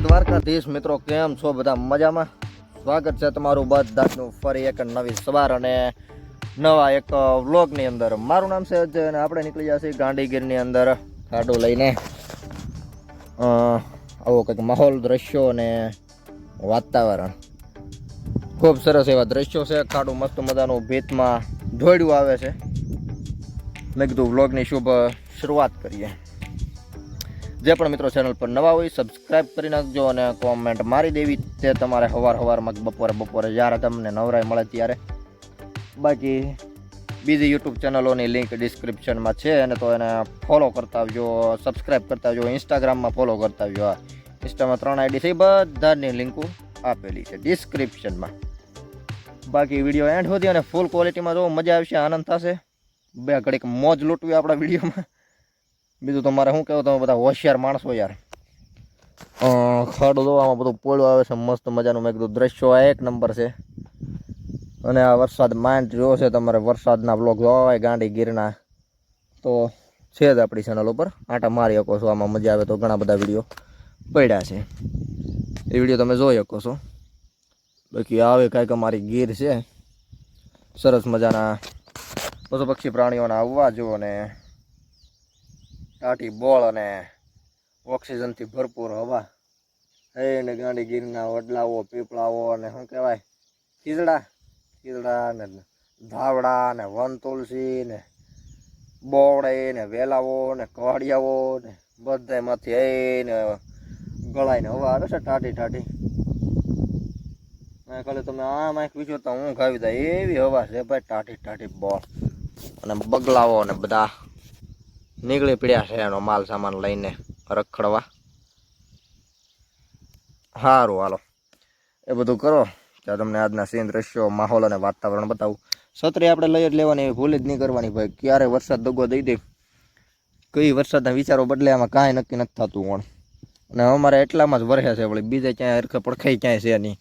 દ્વારકાધીશ મિત્રો, કેમ છો બધા મજામાં? સ્વાગત છે તમારું બધાનું ફરી એક નવી સવાર અને નવા એક વ્લોગની અંદર. મારું નામ છે અજય અને આપણે નીકળી જશે ગાંધીગીરની અંદર ખાડો લઈને. આવો કંઈક માહોલ, દ્રશ્યો અને વાતાવરણ. ખૂબ સરસ એવા દ્રશ્યો છે. ખાડું મસ્ત મજાનું ભીતમાં ધોડ્યું આવે છે. મેં કીધું વ્લોગની શુભ શરૂઆત કરીએ. જે પણ મિત્રો ચેનલ પર નવા હોય સબસ્ક્રાઈબ કરી નાખજો અને કોમેન્ટ મારી દેવી તે તમારે હવાર હવારમાં બપોરે બપોરે જ્યારે તમને નવરાઈ મળે ત્યારે. બાકી બીજી યુટ્યુબ ચેનલોની લિંક ડિસ્ક્રિપ્શનમાં છે અને તો એને ફોલો કરતા આવજો સબસ્ક્રાઈબ કરતા આવજો ઇન્સ્ટાગ્રામમાં ફોલો કરતા આવજો. હા ઇન્સ્ટામાં ત્રણ આઈડી છે બધાની લિંકો આપેલી છે ડિસ્ક્રિપ્શનમાં બાકી વીડિયો એન્ડ સુધી અને ફૂલ ક્વોલિટીમાં જો મજા આવશે, આનંદ થશે. બે ઘડીક મોજ લૂંટવી આપણા વિડીયોમાં બીજું તમારે શું કહેવું, તમે બધા હોશિયાર માણસો યાર. ખાડો જો આમાં બધું પોળું આવે છે, મસ્ત મજાનું મેં કીધું દ્રશ્યો આ એક નંબર છે. અને આ વરસાદ માંડ જોયો છે, તમારે વરસાદના બ્લોગ જોવા હોય ગાંડી ગીરના. તો છે જ આપણી ચેનલ ઉપર. આટા મારી શકો છો, આમાં મજા આવે તો ઘણા બધા વીડિયો પડ્યા છે. એ વીડિયો તમે જોઈ શકો છો. બાકી આવે કાંઈક અમારી ગીર છે. સરસ મજાના પશુ પક્ષી પ્રાણીઓના આવવા જો અને ટાટી બોળ અને ઓક્સિજનથી ભરપૂર હવા. એને ગાંડી ગીરના વડલાઓ, પીપળાઓ અને શું કહેવાય? ખીજડા. ખીજડા ને ધાવડા ને વન તુલસી ને બોવડે ને વેલાઓ ને કવાડિયાઓ ને બધામાંથી એને ગળાઈને હવા આવે છે ટાટી ટાટી મેં ખાલી તમે આ માઇક તો હું ખાવી દા એવી હવા છે ભાઈ ટાટી ટાટી બોળ અને બગલાઓ ને બધા નીકળી પડ્યા છે એનો માલ સામાન લઈને રખડવા. સારું હાલો. એ બધું કરો. ત્યાં તમને આજના સીન દ્રશ્યો, માહોલ અને વાતાવરણ બતાવું. છત્રી આપણે લઈ જ લેવાની, એવી ભૂલ જ નહીં કરવાની ભાઈ. ક્યારે વરસાદ દગો દઈ દે, કઈ વરસાદના વિચારો બદલે, આમાં કાંઈ નક્કી નથી થતું પણ. અને અમારે એટલામાં જ વરસે છે વળી. બીજે ક્યાંય હરખે પડખાઈ ક્યાંય છે નહીં.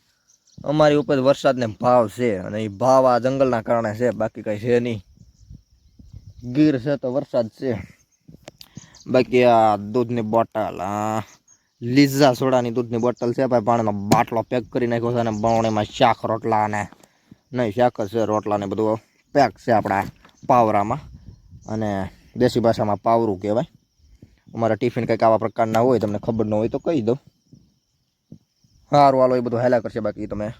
અમારી ઉપર વરસાદને ભાવ છે અને એ ભાવ આ જંગલના કારણે છે, બાકી કંઈ છે નહીં. ગીર છે તો વરસાદ છે. બાકી આ દૂધની બોટલ લીઝા સોડાની દૂધની બોટલ છે, ભાઈ પાણીનો બાટલો પેક કરી નાખ્યો છે અને બાવણીમાં શાક રોટલા અને નહીં, શાક છે, રોટલા ને બધું પેક છે આપણા પાવરામાં. અને દેશી ભાષામાં પાવરું કહેવાય. અમારા ટિફિન કંઈક આવા પ્રકારના હોય, તમને ખબર ન હોય તો કહી દઉં. સારું હાલો, એ બધું હેલા કરશે, બાકી તમે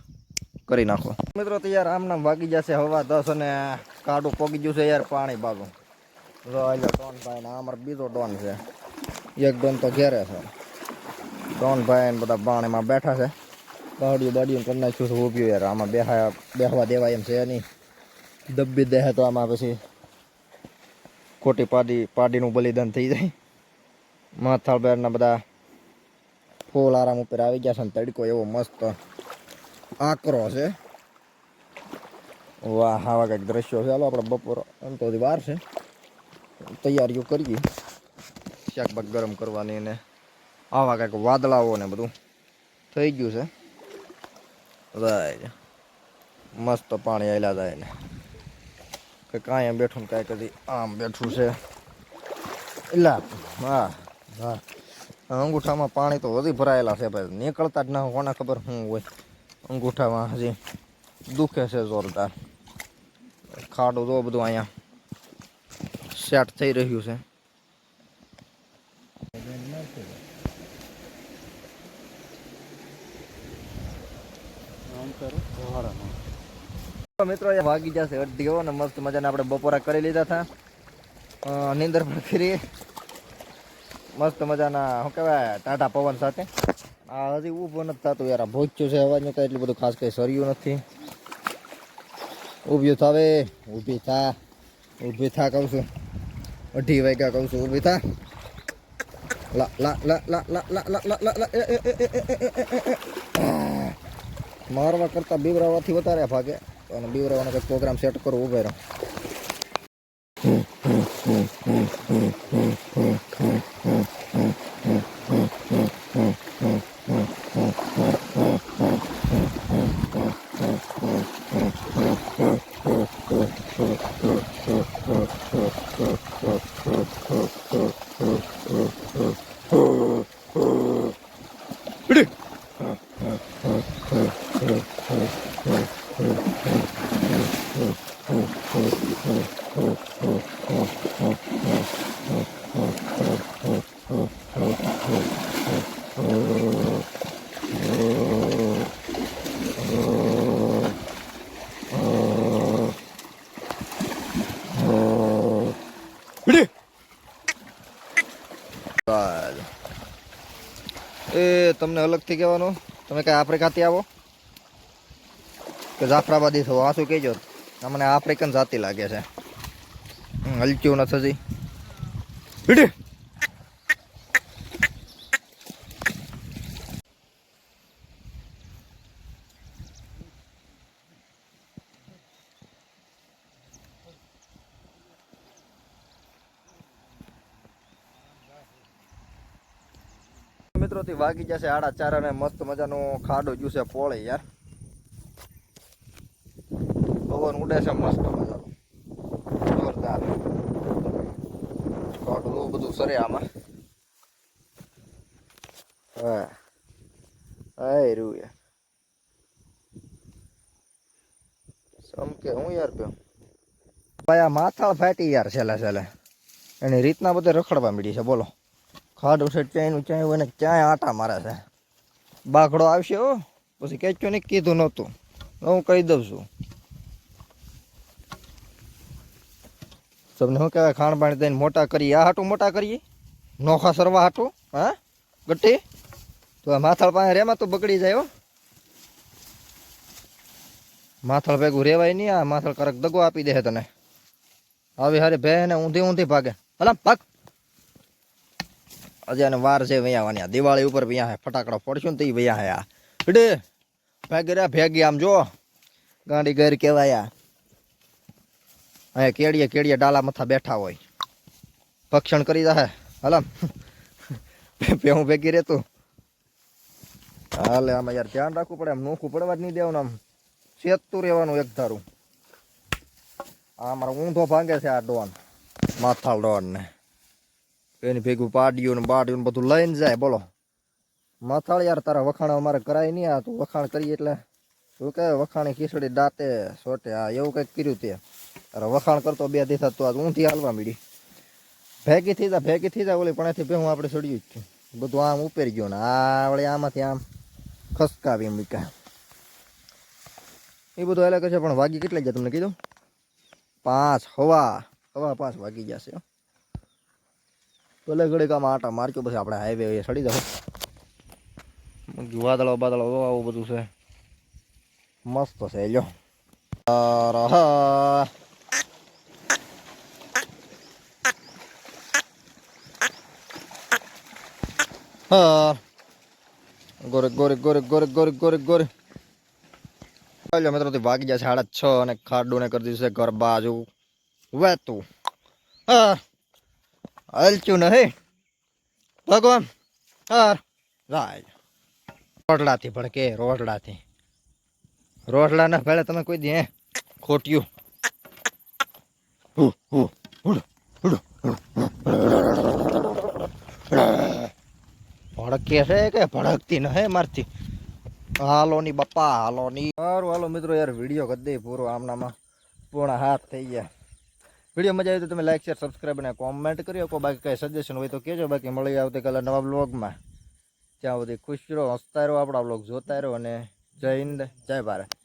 કરી નાખો. મિત્રો, તો યાર આમના વાગી જશે હવા દસ અને કાઢું પોગી ગયું છે યાર પાણી બાજુ એટલે ડોન ભાઈ ને અમારો બીજો ડોન છે. એક ડોન તો ઘેરે છે. ડોન ભાઈ ને બધા પાણીમાં બેઠા છે. બાડીયું બાડીયું કરી નાખ્યું છે ઊભ્યું યાર. આમાં બેહા બેહવા દેવાય એમ છે નહીં. દબ્બી દેહે તો આમાં પછી ખોટી પાડી પાડીનું બલિદાન થઈ જાય. માથાળ બેરના બધા ફૂલ આરામ ઉપર આવી ગયા છે ને તડકો એવો મસ્ત આકરો છે. વાહ, આવા કંઈક દ્રશ્યો છે. ચાલો આપણે બપોર તો વાર છે. તૈયારીઓ કરીએ. શાકભાગ ગરમ કરવાની અને આવા કંઈક વાદળાઓ ને બધું થઈ ગયું છે. રાઈટ. મસ્ત પાણી આવેલા જાય ને કે કાંઈ બેઠું ને કાંઈ કદી આમ બેઠું છે. એલા હા હા. અંગૂઠામાં પાણી તો વધી ભરાયેલા છે ભાઈ. નીકળતા જ ના કોને ખબર શું હોય. અંગૂઠામાં હજી દુખે છે જોરદાર. ખાડું જો બધું અહીંયા સેટ થઈ રહ્યું છે. મિત્રો વાગી જશે અડધીઓ ને મસ્ત મજાના આપણે બપોરા કરી લીધા હતા. નિંદર પણ કરી. મસ્ત મજાના, શું કહેવાય ટાટા પવન સાથે. આ હજી ઊભો નથી થતું યાર ભોચ્યું છે અવાજનું તો એટલું બધું ખાસ કંઈ સર્યું નથી. ઊભ્યું થાવે ઊભી થા ઊભી થા કહું છું. और डी वाई का अकाउंट शुरू भी था ला ला ला ला ला ला ला ला ला ला મારવા કરતાં બીવરાવાથી વધારે ભાગે અને બીવરાવાનો કંઈક પ્રોગ્રામ સેટ કરવો ઉભે રહ્યો Mm-hmm. એ, તમને અલગથી કહેવાનું? તમે કઈ આફ્રિકાથી આવો? કે જાફરાબાદી થવો આ શું કહેજો? મને આફ્રિકન જાતિ લાગે છે. હલચ્યું નથી હજી હીડી. મિત્રો થી વાગી જશે આડા ચાર અને મસ્ત મજાનો ખાડો જ્યું પોળે યાર. પવન ઉડે છે મસ્ત મજાનું. જોરદાર કોટનું બધું સરે આમાં. હા. હા રૂ યાર સમકે હું યાર પ્યો ભાઈ, આ માથાળ ફાટી યાર છેલ્લે છેલ્લે. એની રીતના બધે રખડવા મીડી છે, બોલો. ખાડું છે, ચાયનું ચાય હોય ને ચાય આટા મારે છે. બાકડો આવશે, હો. પછી કેચ્યું ને કીધું નહોતું. હું કહી દઉં છું. તમને શું કહેવાય ખાણ પાણી દઈને મોટા કરીએ. આ હાટું મોટા કરીએ? નોખા સરવા હાટું, હા? ગટ્ટી? તો આ માથાળ પાસે રેમાં તો બગડી જાય, હો. માથાળ ભેગું રેવાય નહીં, આ માથાળ કરક દગો આપી દે તને. આવી હારે ભે ને ઊંધી ઊંધી ભાગે. હલા, ભાગ. આજે આને વાર છે વૈયાવાની આ દિવાળી ઉપર વૈયા હે, ફટાકડા ફોડશું ને તો વૈયા હે આ. ભેગી રે ભેગી આમ જો. ગાંડી ગેર કહેવાય આ. અહીંયા કેળીએ કેળીએ ડાલા મથા બેઠા હોય. ભક્ષણ કરી દે હલમ હું ભેગી રહેતું. હાલે, આમાં યાર ધ્યાન રાખવું પડે. આમ નોખું પડવા જ નહીં દેવાનું આમ. સેતું રહેવાનું એક ધારું. આ મારો ઊંધો ભાંગે છે આ ડોન. માથાળ ડોન ને એની ભેગું પાડ્યું ને બાડ્યું ને બધું લઈને જાય, બોલો. માથાળ યાર તારા વખાણ અમારે કરાય નહીં. આ તું વખાણ કરી એટલે. શું કહે? વખાણી ખીચડી દાંતે સોટે. આ એવું કંઈક કર્યું તે. તારા વખાણ કરતો બે દિવસ તો આજ ઊંધી હાલવા મીડી. ભેગી થઈ જા, ભેગી થઈ જા, ઓલી પણ ભેહું આપણે છોડ્યું જ છું. બધું આમ ઉપેરી ગયો ને આ વળી આમાંથી આમ ખસકાવી મૂક્યા એ બધું અલગ છે પણ વાગી કેટલા ગયા તમને કીધું? પાંચ, હવા હવા પાંચ વાગી જશે ભલે ઘડીક આમાં આટા મારજો, પછી આપણે હાઈવે સડી જાવ વાદળો બાદળો આવું બધું છે. મસ્ત છે, લ્યો. આહ. હા ગોરે ગોરે ગોરે ગોરે ગોરે ગોરે ગોરે ચાલો મિત્રો તે વાગી જશે સાડા છ અને ખાડું ને કરી દીધું છે ઘર બાજુ વહેતું હા હલચું નહીં ભગવાન હા રાય રોટલાથી પણ કે રોટલાથી રોટલા ના ભેળે તમે કોઈ દી હે ખોટ્યું હુ, હુ, હુડ, હુડ, હુડ, હુડ. ભડકે છે કે ભડકતી ન હે મારથી. હાલો ની બાપા, હાલો ની. સારું, હાલો મિત્રો, યાર વીડિયો કરી દઈ પૂરો આમનામાં. પૂર્ણ હાથ થઈ ગયા. વીડિયો મજા આવી તો તમે લાઈક શેર સબસ્ક્રાઈબ અને કોમેન્ટ કરી શકો. બાકી કંઈ સજેશન હોય તો કહેજો. બાકી મળી આવતીકાલે નવા બ્લોગમાં ત્યાં સુધી ખુશ રહો, હસતા રહો, આપણા બ્લોગ જોતા રહો અને જય હિન્દ, જય ભારત.